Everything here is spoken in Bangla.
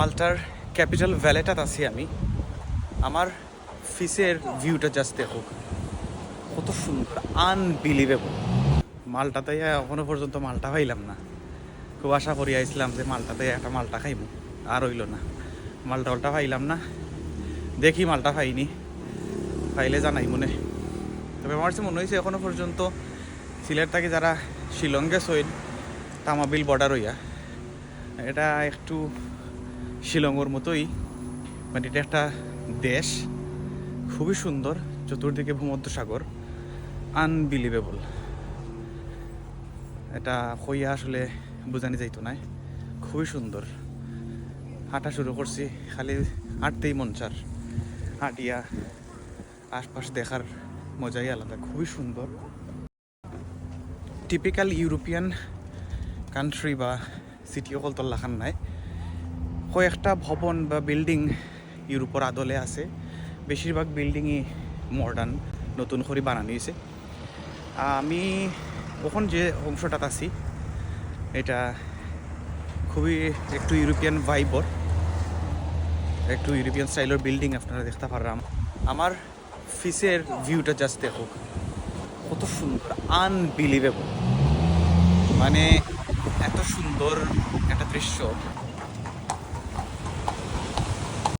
মাল্টার ক্যাপিটাল ভ্যালেটাত আছি আমি। আমার ফিসের ভিউটা জাস্ট দেখুক কত সুন্দর আনবিলিভেবল মালটাতে এখনও পর্যন্ত মালটা পাইলাম না। খুব আশা করি আইছিলাম যে মালটাতে একটা মালটা খাইমু, আর হইল না। মালটা উল্টা পাইলাম না। দেখি মালটা পাইনি। পাইলে জানাই মনে। তবে আমার কাছে মনে হয়েছে এখনও পর্যন্ত সিলেট থেকে যারা শিলংয়ে সইল তামাবিল বর্ডার হইয়া, এটা একটু শিলংয়ের মতোই মানে এটা একটা দেশ, খুবই সুন্দর, চতুর্দিকে ভূমধ্যসাগর আনবিলিভেবল এটা হইয়া আসলে বোঝানি যাইতো না, খুবই সুন্দর। হাঁটা শুরু করছি, খালি হাঁটতেই মন চার। হাঁটিয়া আশপাশ দেখার মজাই আলাদা, খুবই সুন্দর। টিপিক্যাল ইউরোপিয়ান কান্ট্রি বা সিটি অকল তল্লাখান নাই কয়েকটা ভবন বা বিল্ডিং ইউরোপের আদলে আছে। বেশিরভাগ বিল্ডিংই মডার্ন নতুন করে বানানো হয়েছে। আমি ওখান যে অংশটাতে আছি, এটা খুবই একটু ইউরোপিয়ান ভাইবর একটু ইউরোপিয়ান স্টাইলের বিল্ডিং আপনারা দেখতে পারলাম। আমার ফিসের ভিউটা জাস্ট দেখুক কত সুন্দর আনবিলিভেবল মানে এত সুন্দর একটা দৃশ্য।